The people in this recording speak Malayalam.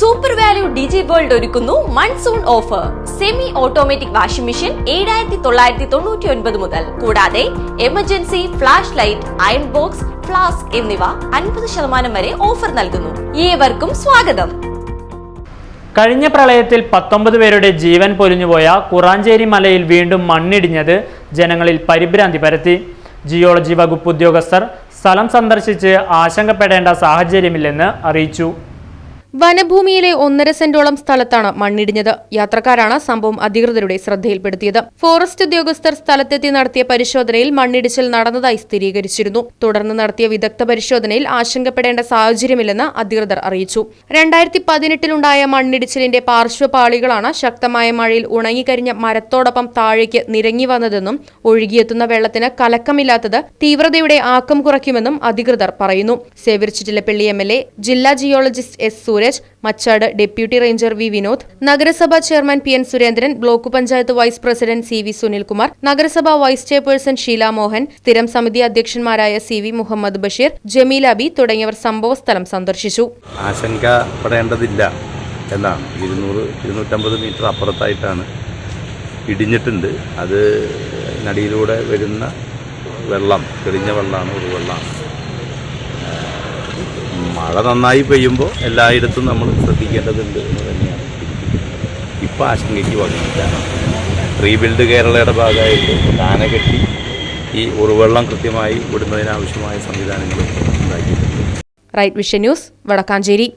സൂപ്പർ വാല്യൂ ഡിജി വേൾഡ് ഒരുക്കുന്നു monsoon offer semi automatic washing machine ഏഴായിരത്തി തൊള്ളായിരത്തി തൊണ്ണൂറ്റി ഒൻപത് മുതൽ. കൂടാതെ emergency flash light iron box flask എന്നിവ അൻപത് ശതമാനം വരെ ഓഫർ നൽകുന്നു. ഏവർക്കും സ്വാഗതം. കഴിഞ്ഞ പ്രളയത്തിൽ പത്തൊമ്പത് പേരുടെ ജീവൻ പൊലിഞ്ഞുപോയ കുറാഞ്ചേരി മലയിൽ വീണ്ടും മണ്ണിടിഞ്ഞത് ജനങ്ങളിൽ പരിഭ്രാന്തി പരത്തി. ജിയോളജി വകുപ്പ് ഉദ്യോഗസ്ഥർ സ്ഥലം സന്ദർശിച്ച് ആശങ്കപ്പെടേണ്ട സാഹചര്യമില്ലെന്ന് അറിയിച്ചു. വനഭൂമിയിലെ ഒന്നര സെന്റോളം സ്ഥലത്താണ് മണ്ണിടിഞ്ഞത്. യാത്രക്കാരാണ് സംഭവം അധികൃതരുടെ ശ്രദ്ധയിൽപ്പെടുത്തിയത്. ഫോറസ്റ്റ് ഉദ്യോഗസ്ഥർ സ്ഥലത്തെത്തി നടത്തിയ പരിശോധനയിൽ മണ്ണിടിച്ചിൽ നടന്നതായി സ്ഥിരീകരിച്ചിരുന്നു. തുടർന്ന് നടത്തിയ വിദഗ്ധ പരിശോധനയിൽ ആശങ്കപ്പെടേണ്ട സാഹചര്യമില്ലെന്ന് അധികൃതർ അറിയിച്ചു. രണ്ടായിരത്തി പതിനെട്ടിലുണ്ടായ മണ്ണിടിച്ചിലിന്റെ പാർശ്വപാളികളാണ് ശക്തമായ മഴയിൽ ഉണങ്ങിക്കരിഞ്ഞ മരത്തോടൊപ്പം താഴേക്ക് നിരങ്ങി വന്നതെന്നും ഒഴുകിയെത്തുന്ന വെള്ളത്തിന് കലക്കമില്ലാത്തത് തീവ്രതയുടെ ആക്കം കുറയ്ക്കുമെന്നും അധികൃതർ പറയുന്നു. Xavier Chittilappally M L A ജില്ലാ geologist S Sooraj Machad deputy ranger V Vinod നഗരസഭാ chairman P N Surendran block panchayat vice president C V Sunilkumar നഗരസഭാ വൈസ് ചെയർപേഴ്സൺ ഷീല മോഹൻ സ്ഥിരം സമിതി അധ്യക്ഷന്മാരായ സി വി മുഹമ്മദ് ബഷീർ ജമീൽ അബി തുടങ്ങിയവർ സംഭവസ്ഥലം സന്ദർശിച്ചു. ആശങ്കപ്പെടേണ്ടതില്ല എന്നാണ്. ഇരുന്നൂറ് ഇരുന്നൂറ്റമ്പത് മീറ്റർ അപ്പുറത്തായിട്ടാണ് ഇടിഞ്ഞിട്ടുണ്ട്. അത് നടിയിലൂടെ വരുന്ന വെള്ളം തെളിഞ്ഞ വെള്ളമാണ് ഒരു വെള്ളമാണ്. മഴ നന്നായി പെയ്യുമ്പോൾ എല്ലായിടത്തും നമ്മൾ ശ്രദ്ധിക്കേണ്ടതുണ്ട് എന്ന് തന്നെയാണ്. ഇപ്പോൾ ആശങ്കയ്ക്ക് വന്നിട്ടില്ല. റീബിൽഡ് കേരളയുടെ ഭാഗമായിട്ട് താന കെട്ടി ഈ ഉറുവെള്ളം കൃത്യമായി വിടുന്നതിനാവശ്യമായ സംവിധാനങ്ങൾ ഉണ്ടാക്കിയിട്ടുണ്ട്. Right vision news Vadakkanchery